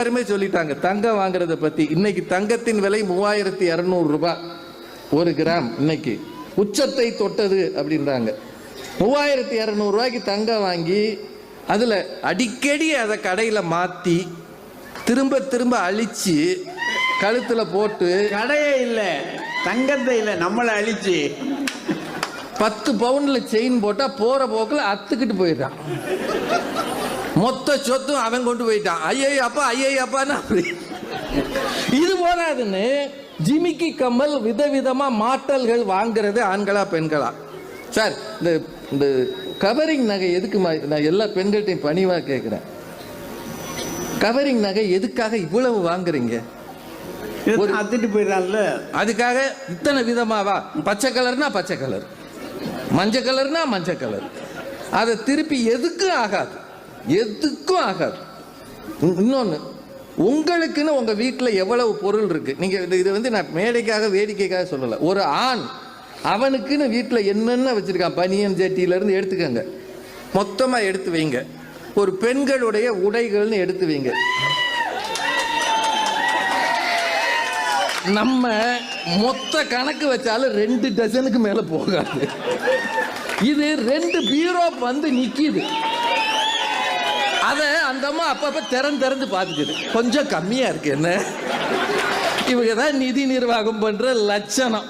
எல்லாருமே சொல்லிட்டாங்க தங்கம் வாங்குறத பத்தி. இன்னைக்கு தங்கத்தின் விலை மூவாயிரத்தி இருநூறு ரூபாய். ஒரு கிராம் இன்னைக்கு. உச்சத்தை தொட்டது அப்படின்றாங்க. மூவாயிரத்தி இரநூறு ரூபாய்க்கு தங்கம் வாங்கி அதுல அடிக்கடி அதை கடையில மாத்தி திரும்ப திரும்ப அழிச்சு கழுத்துல போட்டு கடையே இல்ல. தங்கத்தை இல்ல நம்மளை அழிச்சு. பத்து பவுன்ல செயின் போட்டா போற போக்குல அத்துக்கிட்டு போயிடுறான். மொத்த சொத்தும் அவன் கொண்டு போயிட்டான். ஐயோ அப்பா ஐயோ அப்பான்னு அப்படி. இது போதாதுன்னு ஜிமிக்கி கம்மல் விதவிதமா மாட்டல்கள் வாங்குறது ஆண்களா பெண்களா? சார் இந்த இந்த கவரிங் நகை எதுக்கு நான் எல்லா பெண்கள்ட்டையும் பணிவா கேட்குறேன் கவரிங் நகை எதுக்காக இவ்வளவு வாங்குறீங்க? அத்துட்டு போயிடறான்ல. அதுக்காக இத்தனை விதமாவா? பச்சை கலர்னா பச்சை கலர். மஞ்சள் கலர்னா மஞ்சள் கலர். அதை திருப்பி எதுக்கும் ஆகாது. எதுக்கும் ஆகாது. இன்னொன்று உங்களுக்குன்னு உங்கள் வீட்டில் எவ்வளவு பொருள் இருக்கு? நீங்கள் இது- வந்து நான் மேடைக்காக வேடிக்கைக்காக சொல்லலை. ஒரு ஆண் அவனுக்குன்னு வீட்டில் என்னென்ன வச்சுருக்கான்? பனியன் ஜட்டியிலேருந்து எடுத்துக்கோங்க. மொத்தமாக எடுத்து வைங்க. ஒரு பெண்களுடைய உடைகள்னு எடுத்து வைங்க. நம்ம மொத்த கணக்கு வச்சாலும் ரெண்டு டசனுக்கு மேலே போகாது. இது ரெண்டு பீரோ வந்து நிற்கிது அதை அந்த அம்மா அப்பப்ப திறந்து திறந்து பார்த்துக்குது. கொஞ்சம் கம்மியாக இருக்கு என்ன? இவங்க தான் நிதி நிர்வாகம் பண்ணுற லட்சணம்.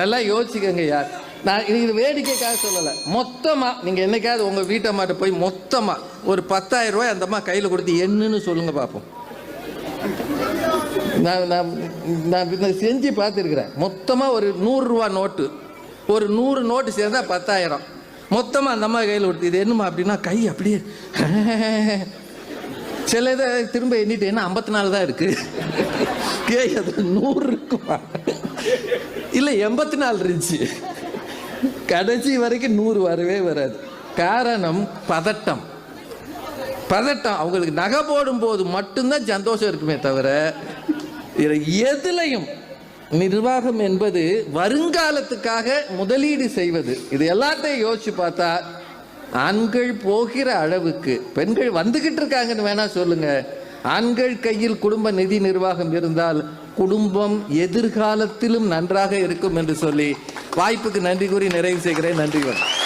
நல்லா யோசிக்கங்க யார்? நான் இது வேடிக்கைக்காக சொல்லலை. மொத்தமாக நீங்கள் என்னைக்காவது உங்கள் வீட்டை மாட்ட போய் மொத்தமாக ஒரு பத்தாயிரம் ரூபாய் அந்த அம்மா கையில் கொடுத்து என்னன்னு சொல்லுங்கள் பார்ப்போம் நான் நான் நான் செஞ்சு பார்த்துருக்குறேன். மொத்தமாக ஒரு நூறுரூவா நோட்டு. ஒரு நூறு நோட்டு சேர்ந்தால் பத்தாயிரம். மொத்தமாக அந்த அம்மா கையில் கொடுத்து இது என்னம்மா அப்படின்னா கை அப்படியே சில இதை திரும்ப எண்ணிட்டு என்ன ஐம்பத்தி நாலு தான் இருக்கு? கே அது நூறு இருக்குமா இல்லை எண்பத்தி நாலு இருந்துச்சு. கடைசி வரைக்கும் நூறு வரவே வராது. காரணம் பதட்டம். பதட்டம். அவங்களுக்கு நகை போடும் போது மட்டும்தான் சந்தோஷம் இருக்குமே தவிர எதுலையும் நிர்வாகம் என்பது வருங்காலத்துக்காக முதலீடு செய்வது. இது எல்லாத்தையும் யோசிச்சு பார்த்தா ஆண்கள் போகிற அளவுக்கு பெண்கள் வந்துகிட்டு இருக்காங்கன்னு வேணா சொல்லுங்க. ஆண்கள் கையில் குடும்ப நிதி நிர்வாகம் இருந்தால் குடும்பம் எதிர்காலத்திலும் நன்றாக இருக்கும் என்று சொல்லி வாய்ப்புக்கு நன்றி கூறி நிறைவு செய்கிறேன். நன்றி வணக்கம்.